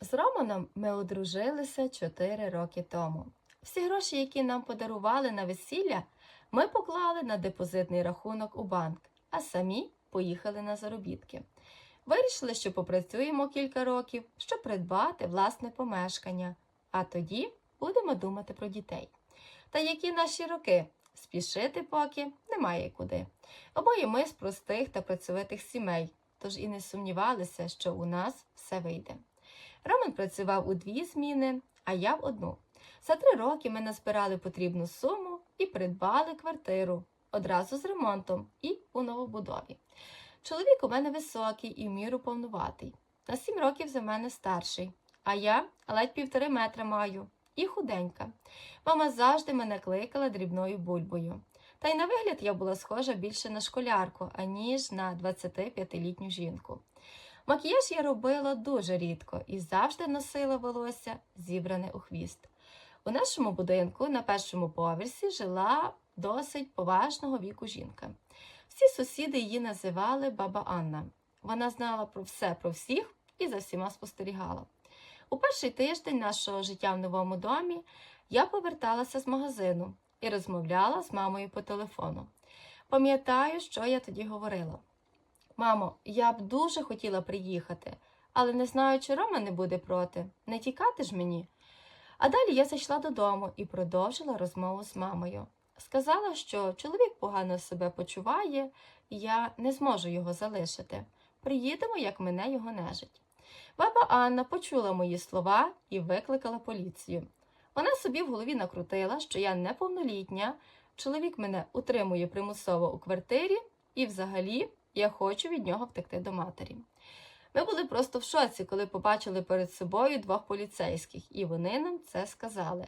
З Романом ми одружилися 4 роки тому. Всі гроші, які нам подарували на весілля, ми поклали на депозитний рахунок у банк, а самі поїхали на заробітки. Вирішили, що попрацюємо кілька років, щоб придбати власне помешкання, а тоді будемо думати про дітей. Та які наші роки? Спішити поки немає куди. Обоє ми з простих та працьовитих сімей, тож і не сумнівалися, що у нас все вийде. Роман працював у дві зміни, а я в одну. За три роки ми назбирали потрібну суму і придбали квартиру одразу з ремонтом і у новобудові. Чоловік у мене високий і в міру повнуватий. На сім років за мене старший, а я ледь півтори метра маю і худенька. Мама завжди мене кликала дрібною бульбою. Та й на вигляд я була схожа більше на школярку, аніж на 25-літню жінку. Макіяж я робила дуже рідко і завжди носила волосся зібране у хвіст. У нашому будинку на першому поверсі жила досить поважного віку жінка. Всі сусіди її називали баба Анна. Вона знала про все про всіх і за всіма спостерігала. У перший тиждень нашого життя в новому домі я поверталася з магазину і розмовляла з мамою по телефону. Пам'ятаю, що я тоді говорила. Мамо, я б дуже хотіла приїхати, але не знаю, чи Рома не буде проти. Не тікати ж мені. А далі я зайшла додому і продовжила розмову з мамою. Сказала, що чоловік погано себе почуває, і я не зможу його залишити. Приїдемо, як мене його нежить. Баба Анна почула мої слова і викликала поліцію. Вона собі в голові накрутила, що я неповнолітня, чоловік мене утримує примусово у квартирі, і взагалі я хочу від нього втекти до матері. Ми були просто в шоці, коли побачили перед собою двох поліцейських, і вони нам це сказали.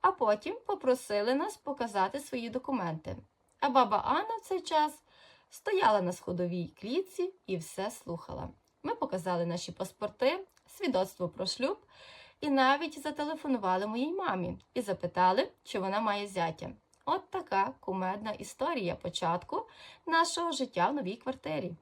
А потім попросили нас показати свої документи. А баба Анна в цей час стояла на сходовій клітці і все слухала. Ми показали наші паспорти, свідоцтво про шлюб і навіть зателефонували моїй мамі і запитали, чи вона має зятя. От така кумедна історія початку нашого життя в новій квартирі.